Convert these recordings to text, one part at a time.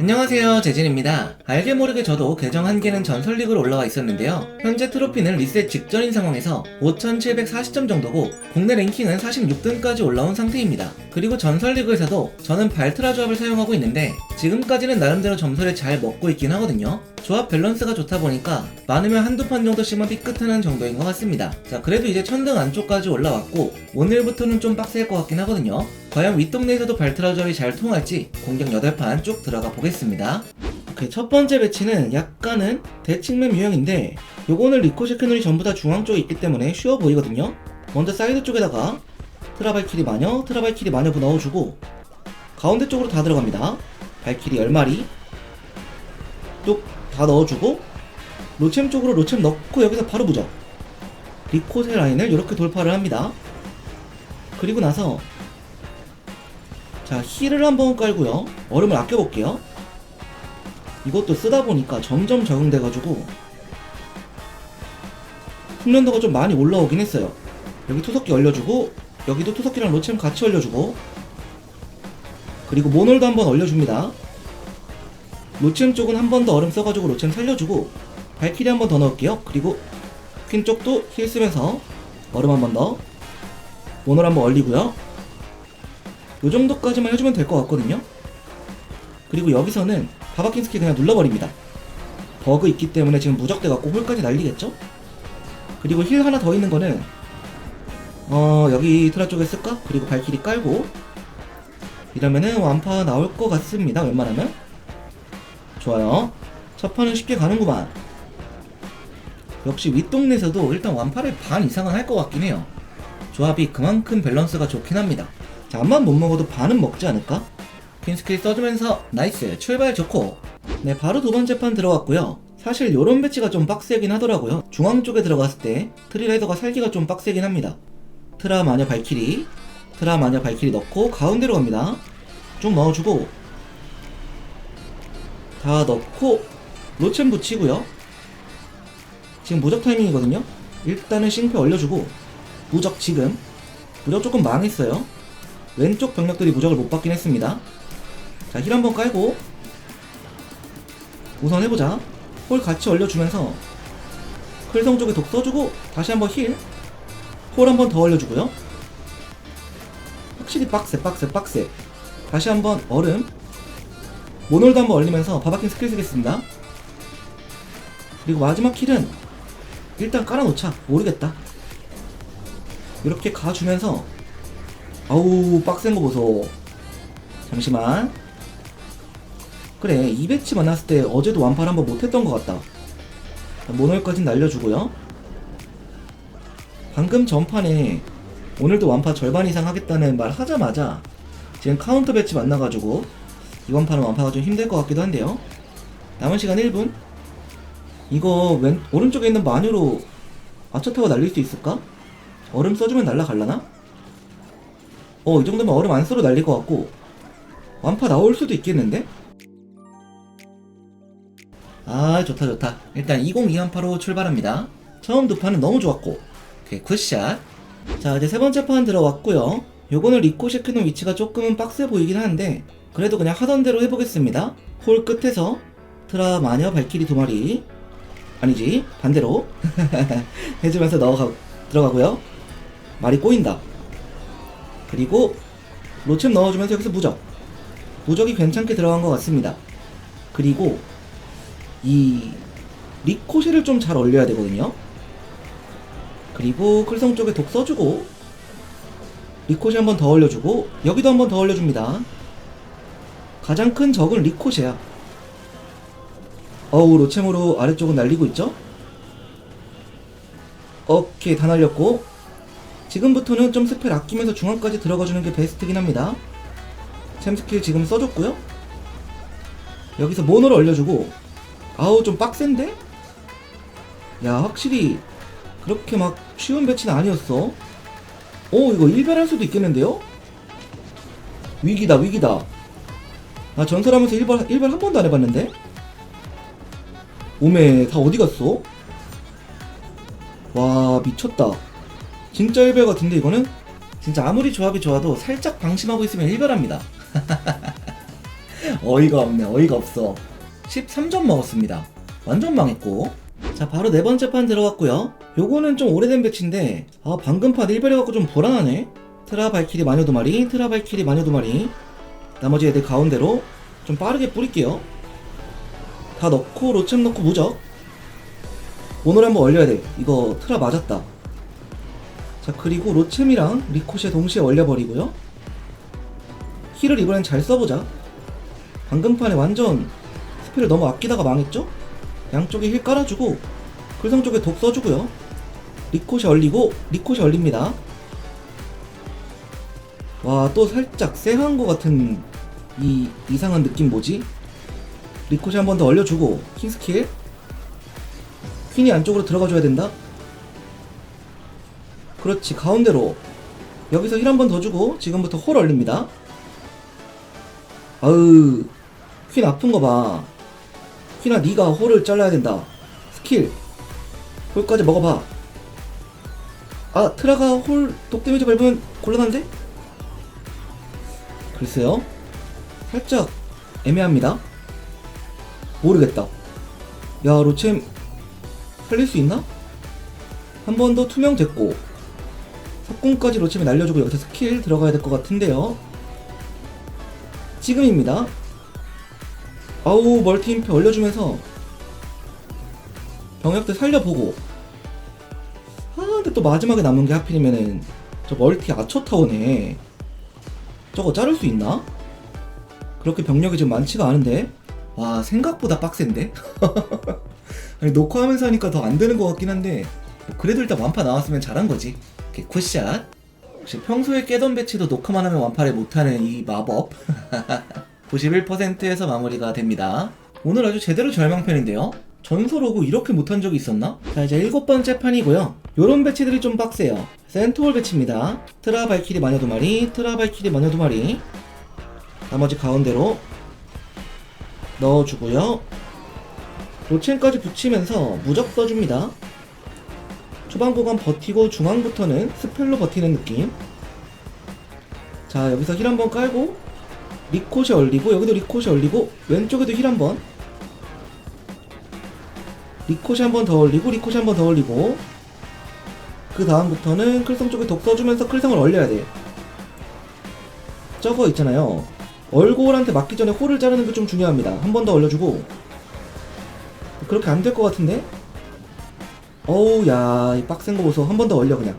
안녕하세요 재진입니다. 알게 모르게 저도 계정 한 개는 전설리그로 올라와 있었는데요. 현재 트로피는 리셋 직전인 상황에서 5740점 정도고 국내 랭킹은 46등까지 올라온 상태입니다. 그리고 전설리그에서도 저는 발트라 조합을 사용하고 있는데 지금까지는 나름대로 점수를 잘 먹고 있긴 하거든요. 조합 밸런스가 좋다 보니까 많으면 한두 판 정도씩만 삐끗하는 정도인 것 같습니다. 자 그래도 이제 천등 안쪽까지 올라왔고 오늘부터는 좀 빡셀 것 같긴 하거든요 과연 윗동네에서도 발트라 조합이 잘 통할지 공격 8판 쭉 들어가 보겠습니다. 첫 번째 배치는 약간은 대칭맵 유형인데 요거는 리코시 캐논이 전부 다 중앙 쪽에 있기 때문에 쉬워 보이거든요. 먼저 사이드 쪽에다가 트라발키리 마녀 트라발키리 마녀 넣어주고 가운데 쪽으로 다 들어갑니다. 발키리 10마리 뚝 다 넣어주고 로챔 쪽으로 로챔 넣고 여기서 바로 부적 리코세 라인을 이렇게 돌파를 합니다. 그리고 나서 자 힐을 한번 깔고요. 얼음을 아껴볼게요. 이것도 쓰다 보니까 점점 적응돼가지고 숙련도가 좀 많이 올라오긴 했어요. 여기 투석기 얼려주고 여기도 투석기랑 로챔 같이 얼려주고 그리고 모놀도 한번 얼려줍니다. 로챔 쪽은 한 번 더 얼음 써가지고 로챔 살려주고 발키리 한 번 더 넣을게요. 그리고 퀸 쪽도 힐 쓰면서 얼음 한 번더 모놀 한번 얼리고요 요 정도까지만 해주면 될 것 같거든요. 그리고 여기서는 바바킨 스킬 그냥 눌러버립니다. 버그 있기 때문에 지금 무적돼갖고 홀까지 날리겠죠? 그리고 힐 하나 더 있는 거는 어 여기 트라 쪽에 쓸까? 그리고 발키리 깔고. 이러면은 완파 나올 것 같습니다 웬만하면. 좋아요. 첫 판은 쉽게 가는구만. 역시 윗동네에서도 일단 완파를 반 이상은 할 것 같긴 해요. 조합이 그만큼 밸런스가 좋긴 합니다 자 앞만 못 먹어도 반은 먹지 않을까? 퀸스킬 써주면서 나이스 출발 좋고. 네 바로 두 번째 판 들어갔고요. 사실 요런 배치가 좀 빡세긴 하더라고요. 중앙 쪽에 들어갔을 때 트리레이더가 살기가 좀 빡세긴 합니다. 트라 마녀 발키리 트라 마녀 발키리 넣고 가운데로 갑니다. 쭉 넣어주고. 다 넣고 로챔 붙이고요. 지금 무적 타이밍이거든요. 일단은 싱패 올려주고. 무적 지금. 무적 조금 망했어요 왼쪽 병력들이 무적을 못 받긴 했습니다. 자 힐 한번 깔고 우선 해보자. 홀 같이 올려주면서 클성 쪽에 독 써주고 다시 한번 힐 홀 한번 더 올려주고요. 확실히 빡세 빡세 빡세. 다시 한번 얼음. 모놀도 한번 얼리면서 바바킨 스킬 쓰겠습니다. 그리고 마지막 킬은 일단 깔아놓자. 모르겠다. 이렇게 가주면서 아우 빡센 거 보소. 잠시만. 그래 이 배치 만났을 때 어제도 완파를 한번 못했던 것 같다. 모널까진 날려주고요. 방금 전판에 오늘도 완파 절반 이상 하겠다는 말 하자마자 지금 카운터 배치 만나가지고 이번 판은 완파가 좀 힘들 것 같기도 한데요. 남은 시간 1분. 이거 왼 오른쪽에 있는 마녀로 아처타워 날릴 수 있을까? 얼음 써주면 날라갈라나? 어, 이 정도면 얼음 안 써도 날릴 것 같고. 완파 나올 수도 있겠는데? 아 좋다 좋다. 일단 2021파로 출발합니다. 처음 두 판은 너무 좋았고. 오케이 굿샷. 자 이제 세 번째 판 들어왔고요. 요거는 리코시 크는 위치가 조금은 빡세 보이긴 하는데 그래도 그냥 하던 대로 해보겠습니다. 홀 끝에서 트라 마녀 발키리 두 마리. 아니지 반대로. 해주면서 넣어 들어가고요. 말이 꼬인다 그리고 로챔 넣어주면서 여기서 무적. 무적이 괜찮게 들어간 것 같습니다. 그리고 이 리코시를 좀 잘 올려야 되거든요. 그리고 클성 쪽에 독 써주고 리코시 한 번 더 올려주고 여기도 한 번 더 올려줍니다. 가장 큰 적은 리코시야. 어우 로챔으로 아래쪽은 날리고 있죠? 오케이 다 날렸고 지금부터는 좀 스펠 아끼면서 중앙까지 들어가주는 게 베스트긴 합니다 챔 스킬 지금 써줬고요 여기서 모노를 올려주고 아우 좀 빡센데? 야 확실히 그렇게 막 쉬운 배치는 아니었어 오 이거 일별할 수도 있겠는데요? 위기다 위기다 나 전설하면서 일별, 일별 한 번도 안 해봤는데? 오메 다 어디 갔어? 와 미쳤다 진짜 일별 같은데 이거는? 진짜 아무리 조합이 좋아도 살짝 방심하고 있으면 일별합니다. 어이가 없네 어이가 없어. 13점 먹었습니다. 완전 망했고. 자 바로 네 번째 판 들어갔고요. 요거는 좀 오래된 배치인데 아 방금 판 1별해갖고 좀 불안하네. 트라 발키리 마녀 두 마리 트라 발키리 마녀 두 마리. 나머지 애들 가운데로 좀 빠르게 뿌릴게요. 다 넣고 로챔 넣고 무적. 오늘 한번 얼려야 돼. 이거 트라 맞았다 자 그리고 로챔이랑 리코시에 동시에 얼려버리고요. 힐을 이번엔 잘 써보자. 방금 판에 완전 스펠을 너무 아끼다가 망했죠? 양쪽에 힐 깔아주고 글성 쪽에 독 써주고요. 리코시 얼리고 리코시 얼립니다. 와 또 살짝 쎄한 것 같은 이 이상한 느낌 뭐지? 리코시 한 번 더 얼려주고 킹스킬. 퀸이 안쪽으로 들어가줘야 된다 그렇지 가운데로. 여기서 힐 한 번 더 주고 지금부터 홀 얼립니다. 아으 퀸 아픈 거 봐. 퀸아 니가 홀을 잘라야 된다. 스킬. 홀까지 먹어봐. 아 트라가 홀 독데미지 밟으면 곤란한데? 글쎄요. 살짝 애매합니다. 모르겠다. 야 로챔 살릴 수 있나? 한 번 더 투명 됐고 석궁까지 로챔이 날려주고 여기서 스킬 들어가야 될 것 같은데요. 지금입니다. 아우 멀티 임페 올려주면서 병역들 살려보고. 아 근데 또 마지막에 남은 게 하필이면은 저 멀티 아처 타워네 저거 자를 수 있나? 그렇게 병력이 지금 많지가 않은데? 와 생각보다 빡센데? 아니 녹화하면서 하니까 더 안 되는 것 같긴 한데 뭐 그래도 일단 완파 나왔으면 잘한 거지 오케이 굿샷 혹시 평소에 깨던 배치도 녹화만 하면 완파를 못하는 이 마법. 91%에서 마무리가 됩니다. 오늘 아주 제대로 절망편인데요? 전설 오고 이렇게 못한 적이 있었나? 자 이제 일곱 번째 판이고요. 요런 배치들이 좀 빡세요. 센트홀 배치입니다. 트라 발키리 마녀 두 마리 트라 발키리 마녀 두 마리. 나머지 가운데로 넣어주고요. 로첸까지 붙이면서 무적 써줍니다 초반 구간 버티고 중앙부터는 스펠로 버티는 느낌. 자 여기서 힐 한번 깔고 리코시 얼리고 여기도 리코시 얼리고 왼쪽에도 힐 한번. 리코시 한번더 올리고 리코시 한번더 올리고. 그 다음부터는 클성 쪽에 독 써주면서 클성을 얼려야 돼. 저거 있잖아요. 얼골한테 맞기 전에 홀을 자르는 게 좀 중요합니다. 한 번 더 얼려주고. 그렇게 안 될 것 같은데 어우 야 이 빡센 거 보소. 한 번 더 얼려 그냥.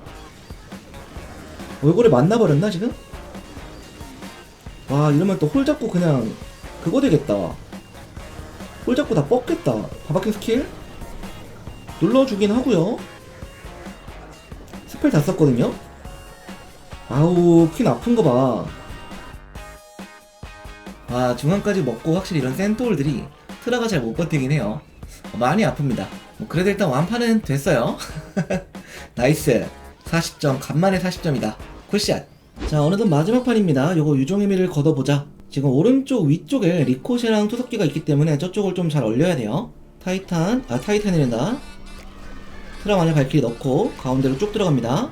얼굴에 만나버렸나 지금? 와 이러면 또 홀 잡고 그냥 그거 되겠다. 홀 잡고 다 뻗겠다. 바바킹 스킬? 눌러주긴 하고요. 스펠 다 썼거든요? 아우 퀸 아픈 거봐. 아 중앙까지 먹고 확실히 이런 센토홀들이 트라가 잘 못 버티긴 해요. 많이 아픕니다 뭐 그래도 일단 완판은 됐어요. 나이스. 40점 간만에 40점이다. 굿샷. 자 어느덧 마지막 판입니다. 요거 유종의 미를 걷어보자. 지금 오른쪽 위쪽에 리코시랑 투석기가 있기 때문에 저쪽을 좀 잘 얼려야 돼요. 타이탄 아 타이탄이란다. 트라마냐 발키리 넣고 가운데로 쭉 들어갑니다.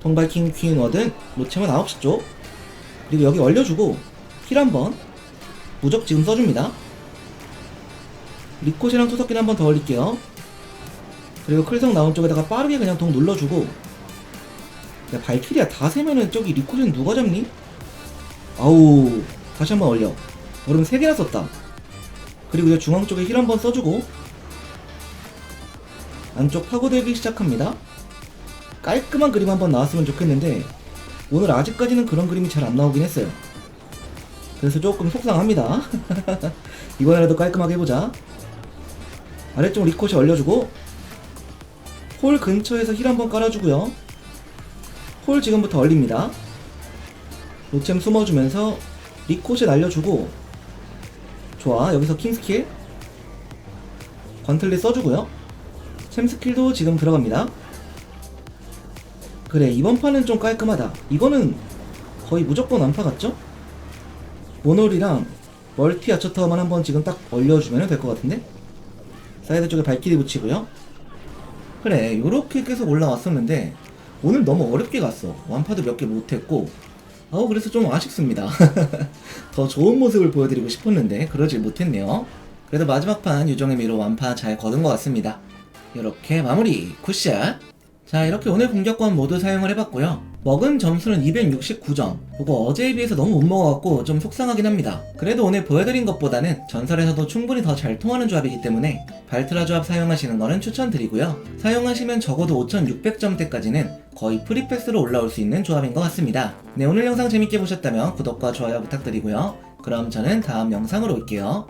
동발킹 퀸 워든 로체만 9시 쪽 그리고 여기 얼려주고 힐 한번 무적 지금 써줍니다 리코시랑 투석기는 한번 더 올릴게요. 그리고 클성 나온 쪽에다가 빠르게 그냥 동 눌러주고. 야 발키리야 다 세면은 저기 리코시는 누가 잡니? 아우 다시 한번 올려. 얼음 3개나 썼다. 그리고 이제 중앙 쪽에 힐 한번 써주고. 안쪽 파고들기 시작합니다. 깔끔한 그림 한번 나왔으면 좋겠는데 오늘 아직까지는 그런 그림이 잘 안 나오긴 했어요. 그래서 조금 속상합니다. 이번에라도 깔끔하게 해보자 아래쪽 리코시 얼려주고 홀 근처에서 힐 한번 깔아주고요. 홀 지금부터 얼립니다. 로챔 숨어주면서 리코시 날려주고 좋아 여기서 킹스킬. 관틀리 써주고요. 챔 스킬도 지금 들어갑니다. 그래 이번 판은 좀 깔끔하다. 이거는 거의 무조건 안파 같죠? 모놀이랑 멀티 아처타워만 한번 지금 딱 얼려주면 될 것 같은데? 사이드 쪽에 발키리 붙이고요. 그래, 요렇게 계속 올라왔었는데, 오늘 너무 어렵게 갔어. 완파도 몇 개 못했고, 어 그래서 좀 아쉽습니다. 더 좋은 모습을 보여드리고 싶었는데 그러질 못했네요. 그래도 마지막 판 유정의 미로 완파 잘 거둔 것 같습니다. 이렇게 마무리 굿샷. 자 이렇게 오늘 공격권 모두 사용을 해봤고요. 먹은 점수는 269점. 이거 어제에 비해서 너무 못 먹어갖고 좀 속상하긴 합니다. 그래도 오늘 보여드린 것보다는 전설에서도 충분히 더 잘 통하는 조합이기 때문에 발트라 조합 사용하시는 거는 추천드리고요. 사용하시면 적어도 5600점대까지는 거의 프리패스로 올라올 수 있는 조합인 것 같습니다. 네 오늘 영상 재밌게 보셨다면 구독과 좋아요 부탁드리고요. 그럼 저는 다음 영상으로 올게요.